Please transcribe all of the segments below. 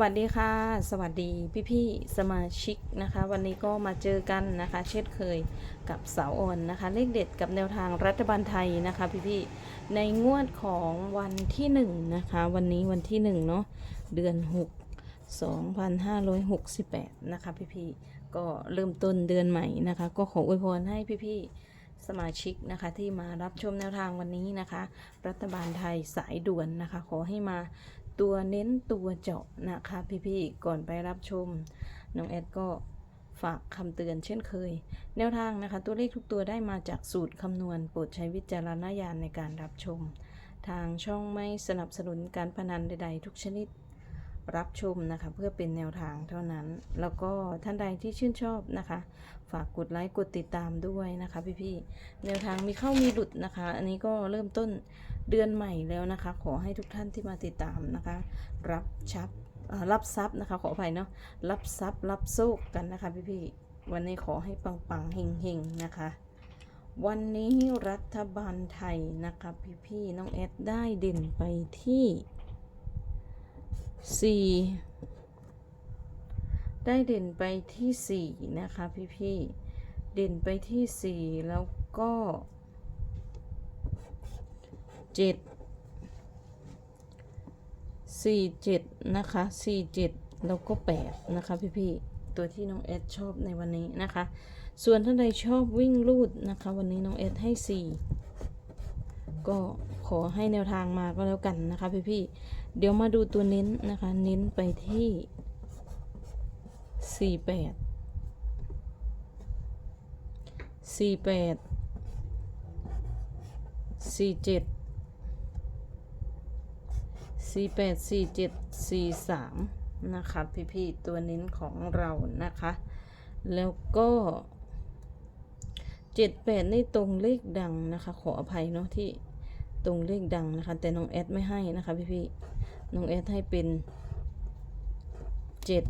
สวัสดีค่ะ สวัสดีพี่ๆสมาชิกนะคะ วันนี้ก็มาเจอกันนะคะ เช่นเคยกับเสาวอ่อนนะคะเลขเด็ดกับแนวทางรัฐบาลไทยนะคะพี่ๆในงวดของวันที่หนึ่งนะคะวันนี้วันที่หนึ่งเนาะเดือนหก2568 นะคะพี่ๆก็เริ่มต้นเดือนใหม่นะคะ ก็ขออวยพรให้พี่ๆสมาชิกนะคะที่มารับชมแนวทางวันนี้นะคะ รัฐบาลไทยสายด่วนนะคะ ขอให้มา ตัวเน้นตัวเจาะนะคะพี่ๆก่อนไปรับชมน้องแอดก็ฝากคำเตือนเช่นเคย แนวทางนะคะ ตัวเลขทุกตัวได้มาจากสูตรคำนวณโปรดใช้วิจารณญาณในการรับชม ทางช่องไม่สนับสนุนการพนันใด ๆ ทุกชนิดรับชมนะคะ เพื่อเป็นแนวทางเท่านั้น แล้วก็ท่านใดที่ชื่นชอบนะคะ ฝากกดไลค์กดติดตามด้วยนะคะพี่ๆแนวทางมีเข้ามีหลุดนะคะ อันนี้ก็เริ่มต้น เดือนใหม่แล้วนะคะ ขอให้ทุกท่านที่มาติดตามนะคะ รับชับรับทรัพย์นะคะ ขออภัยเนาะรับทรัพย์รับโชคกันนะคะพี่ๆวันนี้ขอให้ปังๆเฮงๆนะคะ วันนี้รัฐบาลไทยนะคะพี่ๆน้องแอดได้เด่นไปที่สี่ได้เด่นไปที่สี่นะคะพี่ๆเด่นไปที่สี่แล้วก็ เจ็ดสี่เจ็ดนะคะสี่เจ็ดแล้วก็แปดนะคะพี่ๆตัวที่น้องเอสชอบในวันนี้นะคะ ส่วนท่านใดชอบวิ่งลูดนะคะ วันนี้น้องเอสให้สี่ก็ขอให้แนวทางมาก็แล้วกันนะคะพี่ๆเดี๋ยวมาดูตัวเน้นนะคะ เน้นไปที่สี่แปดสี่แปดสี่เจ็ด สี่แปดสี่เจ็ดสี่สามนะคะพี่ๆตัวเน้นของเรานะคะ แล้วก็เจ็ดแปดนี่ตรงเลขดังนะคะ ขออภัยเนาะที่ตรงเลขดังนะคะ แต่น้องแอดไม่ให้นะคะพี่ๆน้องแอดให้เป็นเจ็ด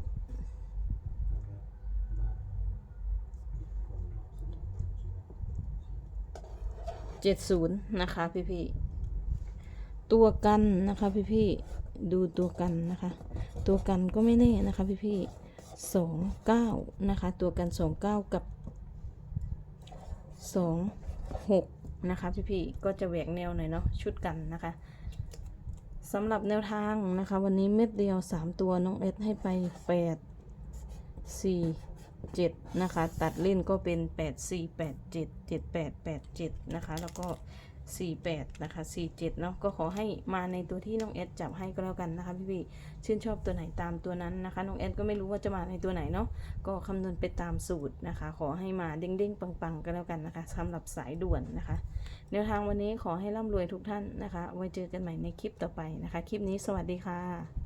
เจ็ดศูนย์นะคะพี่ๆ ตัวกันนะคะพี่พี่ๆดูตัวกันนะคะ ตัวกันก็ไม่แน่นะคะ พี่พี่สองเก้านะคะ ตัวกันสองเก้ากับสองหกนะคะพี่พี่ๆก็จะแหวกแนวหน่อยเนาะชุดกันนะคะสำหรับแนวทางนะคะ วันนี้เม็ดเดียวสามตัวน้องเอสให้ไปแปดสี่เจ็ดนะคะ ตัดเล่นก็เป็นแปดสี่แปดเจ็ดเจ็ดแปดแปดเจ็ดนะคะ แล้วก็ 48 นะคะ 47 เนาะก็ขอให้มาในตัวที่น้องเอสจับให้ก็แล้วกันนะคะพี่พี่ชื่นชอบตัวไหนตามตัวนั้นนะคะ น้องเอสก็ไม่รู้ว่าจะมาในตัวไหนเนาะก็คำนวณไปตามสูตรนะคะ ขอให้มาเด้งๆ ปังๆก็แล้วกันนะคะสำหรับสายด่วนนะคะแนวทางวันนี้ขอให้ร่ำรวยทุกท่านนะคะ ไว้เจอกันใหม่ในคลิปต่อไปนะคะ คลิปนี้สวัสดีค่ะ